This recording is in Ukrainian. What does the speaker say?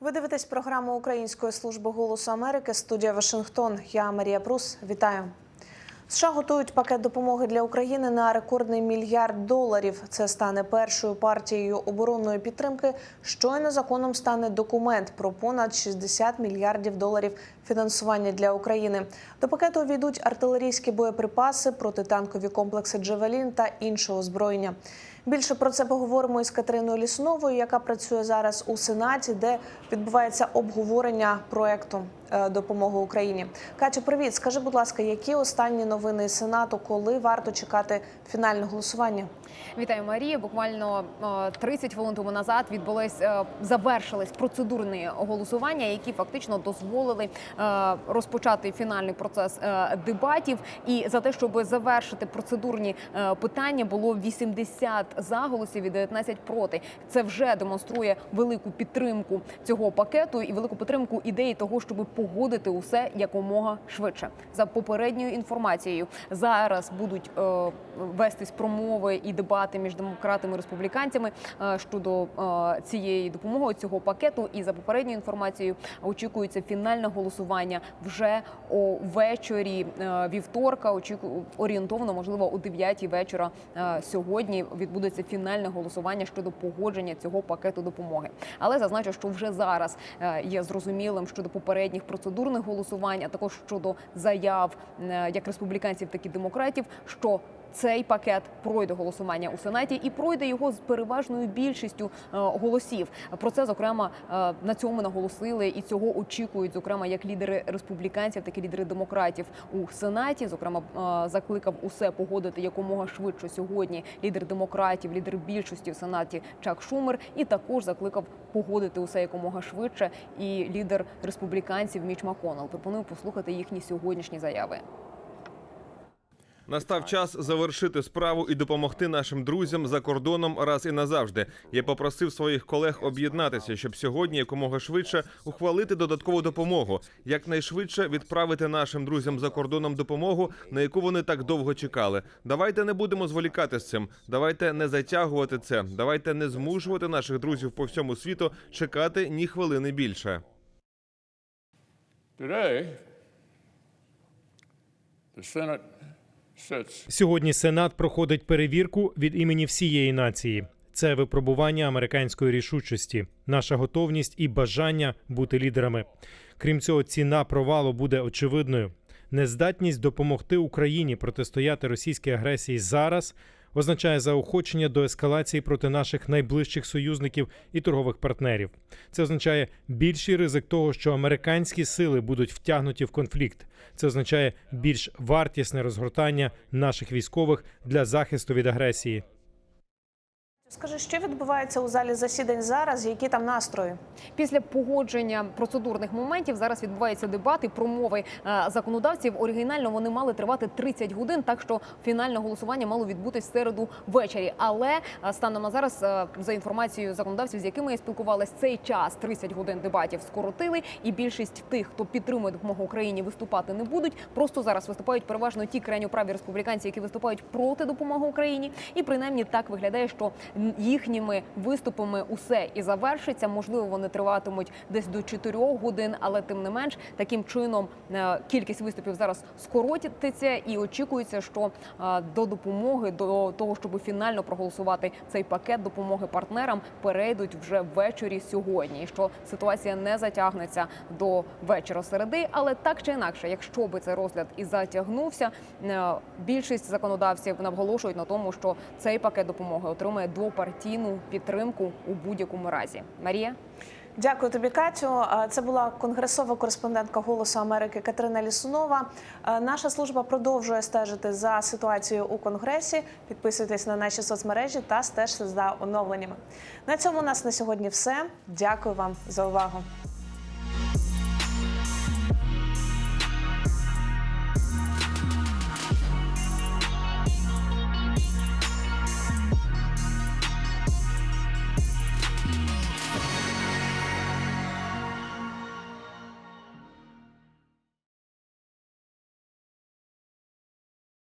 Ви дивитесь програму Української служби голосу Америки. Студія Вашингтон. Я Марія Прус. Вітаю. США готують пакет допомоги для України на рекордний мільярд доларів. Це стане першою партією оборонної підтримки. Щойно законом стане документ про понад 60 мільярдів доларів фінансування для України. До пакету увійдуть артилерійські боєприпаси, протитанкові комплекси Джевелін та інше озброєння. Більше про це поговоримо із Катериною Лісуновою, яка працює зараз у Сенаті, де відбувається обговорення проекту е, допомоги Україні. Катю, привіт. Скажи, будь ласка, які останні новини Сенату, коли варто чекати фінальне голосування? Вітаю, Марія. Буквально е, 30 хвилин тому назад відбулось е, завершились процедурні голосування, які фактично дозволили е, розпочати фінальний процес е, дебатів. І за те, щоб завершити процедурні е, питання, було 80 заголосів і 19 проти. Це вже демонструє велику підтримку цього пакету і велику підтримку ідеї того, щоб погодити усе якомога швидше. За попередньою інформацією зараз будуть е, вестись промови і дебати між демократами і республіканцями е, щодо е, цієї допомоги цього пакету. І за попередньою інформацією очікується фінальне голосування вже о вечорі е, вівторка. Очіку орієнтовно, можливо, о 9 вечора е, сьогодні відбудеться фінальне голосування щодо погодження цього пакету допомоги. Але зазначу, що вже зараз е, є зрозумілим щодо попередніх процедурних голосувань, а також щодо заяв е, як республіканців, так і демократів, що цей пакет пройде голосування у сенаті і пройде його з переважною більшістю е, голосів. Про це зокрема е, на цьому наголосили і цього очікують, зокрема як лідери республіканців, так і лідери демократів у сенаті. Зокрема, е, закликав усе погодити якомога швидше сьогодні. Лідер демократів, лідер більшості в сенаті Чак Шумер, і також закликав погодити усе якомога швидше. І лідер республіканців Міч Маконел. Пропоную послухати їхні сьогоднішні заяви. Настав час завершити справу і допомогти нашим друзям за кордоном раз і назавжди. Я попросив своїх колег об'єднатися, щоб сьогодні якомога швидше ухвалити додаткову допомогу, якнайшвидше відправити нашим друзям за кордоном допомогу, на яку вони так довго чекали. Давайте не будемо зволікати з цим. Давайте не затягувати це. Давайте не змушувати наших друзів по всьому світу чекати ні хвилини більше. Today, the Senate Сьогодні Сенат проходить перевірку від імені всієї нації. Це випробування американської рішучості, наша готовність і бажання бути лідерами. Крім цього, ціна провалу буде очевидною. Нездатність допомогти Україні протистояти російській агресії зараз означає заохочення до ескалації проти наших найближчих союзників і торгових партнерів. Це означає більший ризик того, що американські сили будуть втягнуті в конфлікт. Це означає більш вартісне розгортання наших військових для захисту від агресії. Скажи, що відбувається у залі засідань зараз? Які там настрої? Після погодження процедурних моментів зараз відбуваються дебати, промови е, законодавців. Оригінально вони мали тривати 30 годин, так що фінальне голосування мало відбутись в середу ввечері. Але е, станом на зараз, е, за інформацією законодавців, з якими я спілкувалась, цей час 30 годин дебатів скоротили, і більшість тих, хто підтримує допомогу Україні, виступати не будуть. Просто зараз виступають переважно ті крайньоправі республіканці, які виступають проти допомоги Україні, і принаймні так виглядає, що їхніми виступами усе і завершиться. Можливо, вони триватимуть десь до 4 годин, але тим не менш таким чином е, кількість виступів зараз скоротиться, і очікується, що е, до допомоги, до того, щоб фінально проголосувати цей пакет допомоги партнерам, перейдуть вже ввечері сьогодні. І що ситуація не затягнеться до вечора середи, але так чи інакше, якщо би цей розгляд і затягнувся, е, більшість законодавців наголошують на тому, що цей пакет допомоги отримає двопартійну підтримку у будь-якому разі. Марія. Дякую тобі, Катю. Це була конгресова кореспондентка Голосу Америки Катерина Лісунова. Наша служба продовжує стежити за ситуацією у конгресі. Підписуйтесь на наші соцмережі та стежте за оновленнями. На цьому у нас на сьогодні все. Дякую вам за увагу.